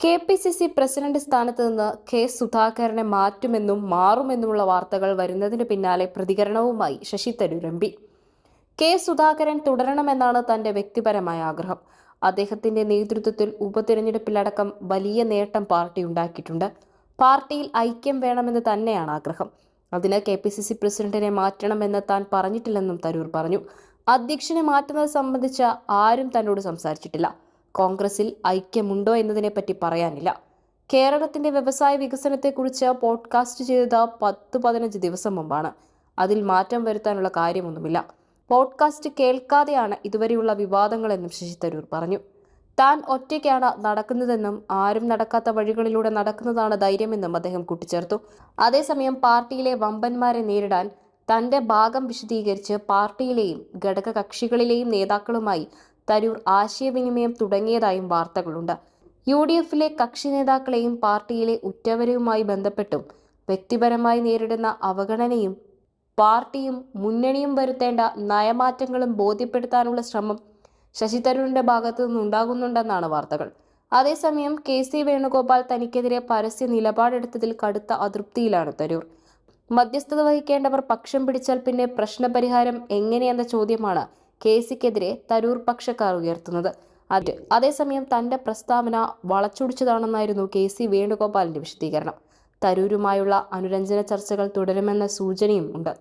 K P C C president സ്ഥാനത്ത് നിന്ന് K സുധാകരനെ മാറ്റുമെന്നും മാറുമെന്നുമുള്ള വാർത്തകൾ വരുന്നതിന് പിന്നാലെ പ്രതികരണവുമായി Shashi Tharoor M P. K Sudhakaran തുടരണമെന്നാണ് തന്റെ വ്യക്തിപരമായ ആഗ്രഹം. അദ്ദേഹത്തിന്റെ നേതൃത്വത്തിൽ ഉപതിരഞ്ഞെടുപ്പിലടക്കം വലിയ നേട്ടം പാർട്ടി ഉണ്ടാക്കിയിട്ടുണ്ട്. പാർട്ടിയിൽ ഐക്യം വേണമെന്ന് തന്നെയാണ് ആഗ്രഹം. അതിന് കെ പി സി സി പ്രസിഡന്റിനെ മാറ്റണമെന്ന് താൻ പറഞ്ഞിട്ടില്ലെന്നും തരൂർ പറഞ്ഞു. അധ്യക്ഷനെ മാറ്റുന്നത് സംബന്ധിച്ച് ആരും തന്നോട് സംസാരിച്ചിട്ടില്ല. കോൺഗ്രസിൽ ഐക്യമുണ്ടോ എന്നതിനെപ്പറ്റി പറയാനില്ല. കേരളത്തിന്റെ വ്യവസായ വികസനത്തെക്കുറിച്ച് പോഡ്കാസ്റ്റ് ചെയ്തത് പത്ത് പതിനഞ്ച് ദിവസം മുമ്പാണ്. അതിൽ മാറ്റം വരുത്താനുള്ള കാര്യമൊന്നുമില്ല. പോഡ്കാസ്റ്റ് കേൾക്കാതെയാണ് ഇതുവരെയുള്ള വിവാദങ്ങളെന്നും ശശി തരൂർ പറഞ്ഞു. താൻ ഒറ്റയ്ക്കാണ് നടക്കുന്നതെന്നും ആരും നടക്കാത്ത വഴികളിലൂടെ നടക്കുന്നതാണ് ധൈര്യമെന്നും അദ്ദേഹം കൂട്ടിച്ചേർത്തു. അതേസമയം പാർട്ടിയിലെ വമ്പന്മാരെ നേരിടാൻ തന്റെ ഭാഗം വിശദീകരിച്ച് പാർട്ടിയിലെയും ഘടക കക്ഷികളിലെയും നേതാക്കളുമായി തരൂർ ആശയവിനിമയം തുടങ്ങിയതായും വാർത്തകളുണ്ട്. യു ഡി എഫിലെ കക്ഷി നേതാക്കളെയും പാർട്ടിയിലെ ഉറ്റവരുമായി ബന്ധപ്പെട്ടും വ്യക്തിപരമായി നേരിടുന്ന അവഗണനയും പാർട്ടിയും മുന്നണിയും വരുത്തേണ്ട നയമാറ്റങ്ങളും ബോധ്യപ്പെടുത്താനുള്ള ശ്രമം ശശി തരൂരിന്റെ ഭാഗത്തു നിന്നുണ്ടാകുന്നുണ്ടെന്നാണ് വാർത്തകൾ. അതേസമയം കെ സി വേണുഗോപാൽ തനിക്കെതിരെ പരസ്യ നിലപാടെടുത്തതിൽ കടുത്ത അതൃപ്തിയിലാണ് തരൂർ. മധ്യസ്ഥത വഹിക്കേണ്ടവർ പക്ഷം പിടിച്ചാൽ പിന്നെ പ്രശ്നപരിഹാരം എങ്ങനെയെന്ന ചോദ്യമാണ് കെ സിക്കെതിരെ തരൂർ പക്ഷക്കാർ ഉയർത്തുന്നത്. അത് അതേസമയം തന്റെ പ്രസ്താവന വളച്ചൊടിച്ചതാണെന്നായിരുന്നു കെ സി വേണുഗോപാലിന്റെ വിശദീകരണം. തരൂരുമായുള്ള അനുരഞ്ജന ചർച്ചകൾ തുടരുമെന്ന സൂചനയും ഉണ്ട്.